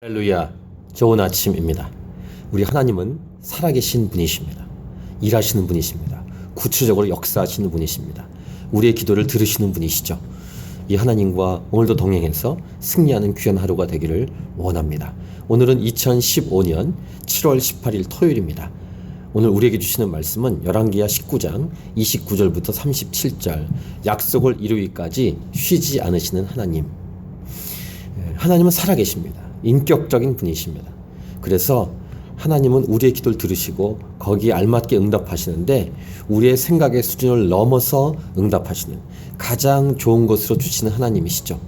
할렐루야, 좋은 아침입니다. 우리 하나님은 살아계신 분이십니다. 일하시는 분이십니다. 구체적으로 역사하시는 분이십니다. 우리의 기도를 들으시는 분이시죠. 이 하나님과 오늘도 동행해서 승리하는 귀한 하루가 되기를 원합니다. 오늘은 2015년 7월 18일 토요일입니다. 오늘 우리에게 주시는 말씀은 열왕기야 19장 29절부터 37절 약속을 이루기까지 쉬지 않으시는 하나님 예, 하나님은 살아계십니다. 인격적인 분이십니다. 그래서 하나님은 우리의 기도를 들으시고 거기에 알맞게 응답하시는데 우리의 생각의 수준을 넘어서 응답하시는 가장 좋은 것으로 주시는 하나님이시죠.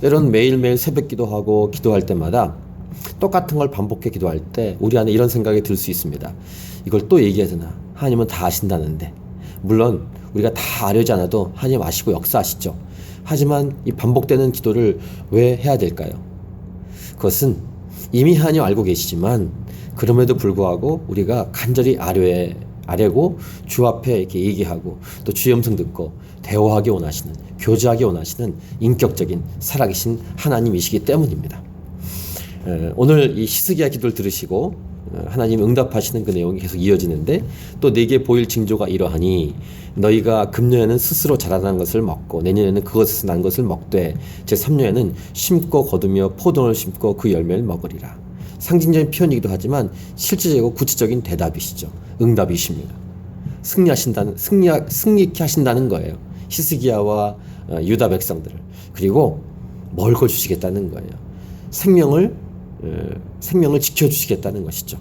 때론 매일매일 새벽 기도하고 기도할 때마다 똑같은 걸 반복해 기도할 때 우리 안에 이런 생각이 들 수 있습니다. 이걸 또 얘기해야 되나? 하나님은 다 아신다는데. 물론 우리가 다 아려지 않아도 하나님 아시고 역사하시죠. 하지만 이 반복되는 기도를 왜 해야 될까요? 그것은 이미 하나님 알고 계시지만 그럼에도 불구하고 우리가 간절히 아뢰 아뢰고 주 앞에 이렇게 얘기하고 또 주의 음성 듣고 대화하기 원하시는 교제하기 원하시는 인격적인 살아계신 하나님이시기 때문입니다. 에, 오늘 이 히스기야 기도를 들으시고 어, 하나님 응답하시는 그 내용이 계속 이어지는데 또 내게 보일 징조가 이러하니 너희가 금년에는 스스로 자라난 것을 먹고 내년에는 그것에서 난 것을 먹되 제 3년에는 심고 거두며 포도를 심고 그 열매를 먹으리라. 상징적인 표현이기도 하지만 실제적이고 구체적인 대답이시죠. 응답이십니다. 승리하신다는 승리 승리케 하신다는 거예요. 히스기야와 어, 유다 백성들을 그리고 멀거 주시겠다는 거예요. 생명을 어, 생명을 지켜주시겠다는 것이죠.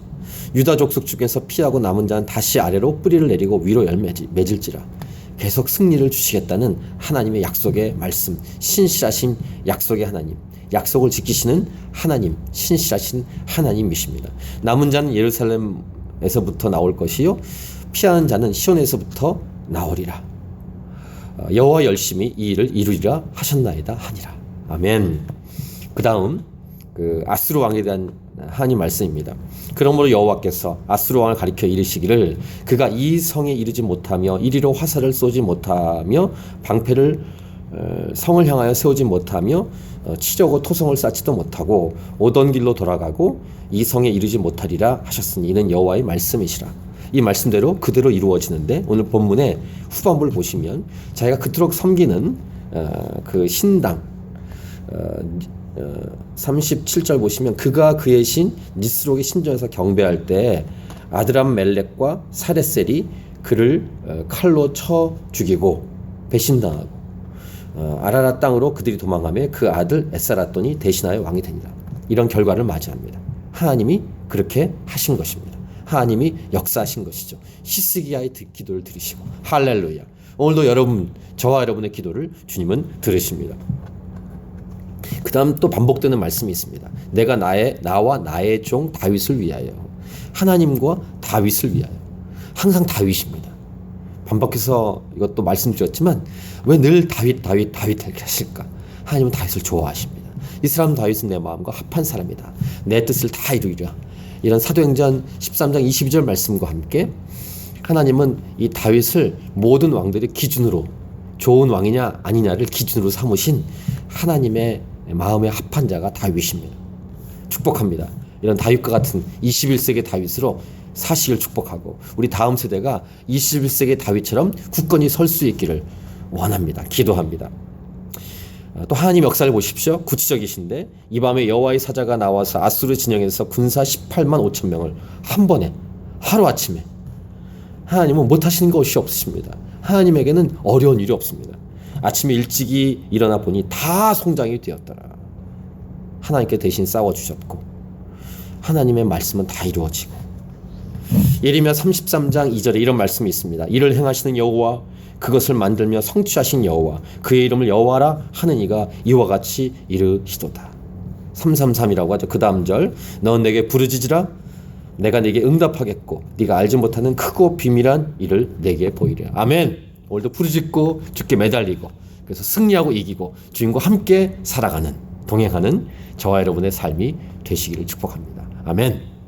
유다 족속 중에서 피하고 남은 자는 다시 아래로 뿌리를 내리고 위로 열매 맺을지라. 계속 승리를 주시겠다는 하나님의 약속의 말씀, 신실하신 약속의 하나님, 약속을 지키시는 하나님, 신실하신 하나님이십니다. 남은 자는 예루살렘에서부터 나올 것이요, 피하는 자는 시온에서부터 나오리라. 어, 여호와 열심히 이 일을 이루리라 하셨나이다 하니라. 아멘. 그 다음 그 아스루 왕에 대한 하나님 말씀입니다. 그러므로 여호와께서 아스루 왕을 가리켜 이르시기를 그가 이 성에 이르지 못하며 이리로 화살을 쏘지 못하며 방패를 어, 성을 향하여 세우지 못하며 어, 치려고 토성을 쌓지도 못하고 오던 길로 돌아가고 이 성에 이르지 못하리라 하셨으니 이는 여호와의 말씀이시라. 이 말씀대로 그대로 이루어지는데 오늘 본문의 후반부를 보시면 자기가 그토록 섬기는 어, 그 신당 어, 37절 보시면 그가 그의 신 니스록의 신전에서 경배할 때 아드람 멜렉과 사레셀이 그를 어, 칼로 쳐 죽이고 배신당하고 어, 아라라 땅으로 그들이 도망가며 그 아들 에사라돈이 대신하여 왕이 되니라. 이런 결과를 맞이합니다. 하나님이 그렇게 하신 것입니다. 하나님이 역사하신 것이죠. 히스기야의 기도를 들으시고 할렐루야. 오늘도 여러분 저와 여러분의 기도를 주님은 들으십니다. 그 다음 또 반복되는 말씀이 있습니다. 내가 나의, 나와 나의 종 다윗을 위하여. 하나님과 다윗을 위하여. 항상 다윗입니다. 반복해서 이것도 말씀드렸지만 왜 늘 다윗, 다윗, 다윗 하실까? 하나님은 다윗을 좋아하십니다. 이 사람 다윗은 내 마음과 합한 사람이다. 내 뜻을 다 이루리라. 이런 사도행전 13장 22절 말씀과 함께 하나님은 이 다윗을 모든 왕들의 기준으로 좋은 왕이냐 아니냐를 기준으로 삼으신 하나님의 마음에 합한 자가 다윗입니다. 축복합니다. 이런 다윗과 같은 21세기 다윗으로 사시길 축복하고 우리 다음 세대가 21세기 다윗처럼 굳건히 설 수 있기를 원합니다. 기도합니다. 아, 또 하나님 역사를 보십시오. 구체적이신데 이 밤에 여호와의 사자가 나와서 아수르 진영에서 군사 18만 5천 명을 한 번에 하루 아침에 하나님은 못하시는 것이 없으십니다. 하나님에게는 어려운 일이 없습니다. 아침에 일찍이 일어나 보니 다 송장이 되었더라. 하나님께 대신 싸워 주셨고, 하나님의 말씀은 다 이루어지고. 예레미야 33장 2절에 이런 말씀이 있습니다. 이를 행하시는 여호와 그것을 만들며 성취하신 여호와 그의 이름을 여호와라 하는 이가 이와 같이 이르시도다. 333이라고 하죠. 그 다음 절 너는 내게 부르짖으라 내가 네게 응답하겠고 네가 알지 못하는 크고 비밀한 일을 내게 보이리라. 아멘. 오늘도 부르짖고 죽게 매달리고 그래서 승리하고 이기고 주님과 함께 살아가는 동행하는 저와 여러분의 삶이 되시기를 축복합니다. 아멘.